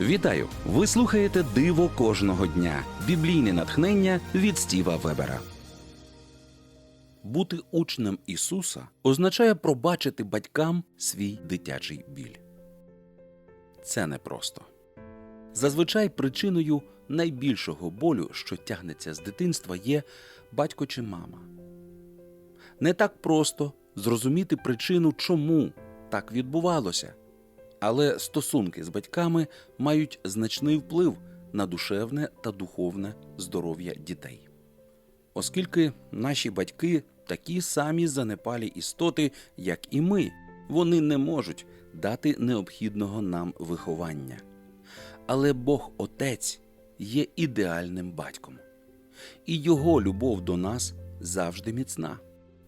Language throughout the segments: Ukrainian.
Вітаю! Ви слухаєте Диво кожного дня. Біблійне натхнення від Стіва Вебера. Бути учнем Ісуса означає пробачити батькам свій дитячий біль. Це непросто. Зазвичай причиною найбільшого болю, що тягнеться з дитинства, є батько чи мама. Не так просто зрозуміти причину, чому так відбувалося. Але стосунки з батьками мають значний вплив на душевне та духовне здоров'я дітей. Оскільки наші батьки такі самі занепалі істоти, як і ми, вони не можуть дати необхідного нам виховання. Але Бог Отець є ідеальним батьком, і його любов до нас завжди міцна.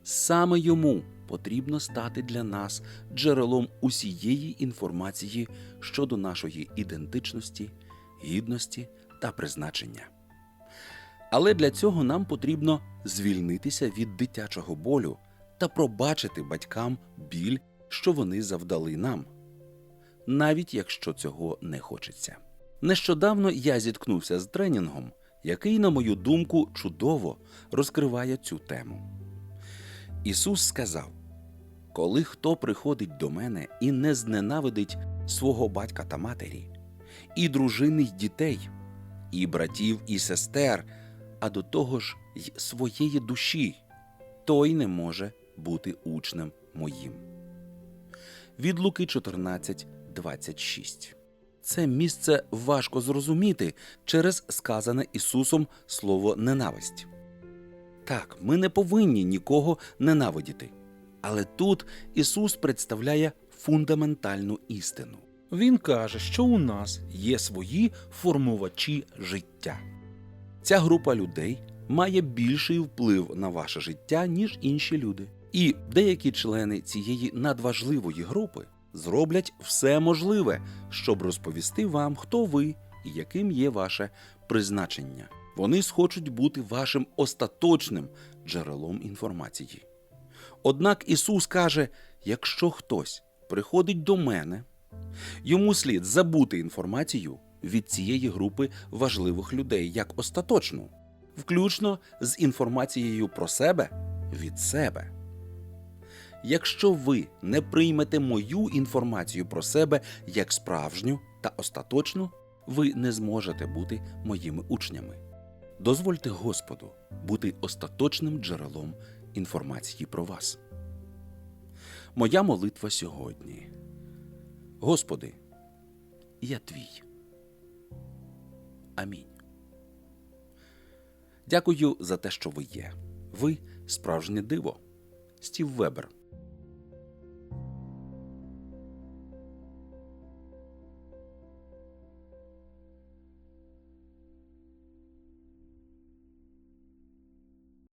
Саме йому потрібно стати для нас джерелом усієї інформації щодо нашої ідентичності, гідності та призначення. Але для цього нам потрібно звільнитися від дитячого болю та пробачити батькам біль, що вони завдали нам, навіть якщо цього не хочеться. Нещодавно я зіткнувся з тренінгом, який, на мою думку, чудово розкриває цю тему. Ісус сказав: Коли хто приходить до мене і не зненавидить свого батька та матері, і дружини й дітей, і братів, і сестер, а до того ж й своєї душі, той не може бути учнем моїм. Від Луки 14, 26. Це місце важко зрозуміти через сказане Ісусом слово ненависть. Так, ми не повинні нікого ненавидіти. Але тут Ісус представляє фундаментальну істину. Він каже, що у нас є свої формувачі життя. Ця група людей має більший вплив на ваше життя, ніж інші люди. І деякі члени цієї надважливої групи зроблять все можливе, щоб розповісти вам, хто ви і яким є ваше призначення. Вони схочуть бути вашим остаточним джерелом інформації. Однак Ісус каже: якщо хтось приходить до мене, йому слід забути інформацію від цієї групи важливих людей як остаточну, включно з інформацією про себе від себе. Якщо ви не приймете мою інформацію про себе як справжню та остаточну, ви не зможете бути моїми учнями. Дозвольте Господу бути остаточним джерелом інформації про вас. Моя молитва сьогодні. Господи, я твій. Амінь. Дякую за те, що ви є. Ви справжнє диво. Стів Вебер.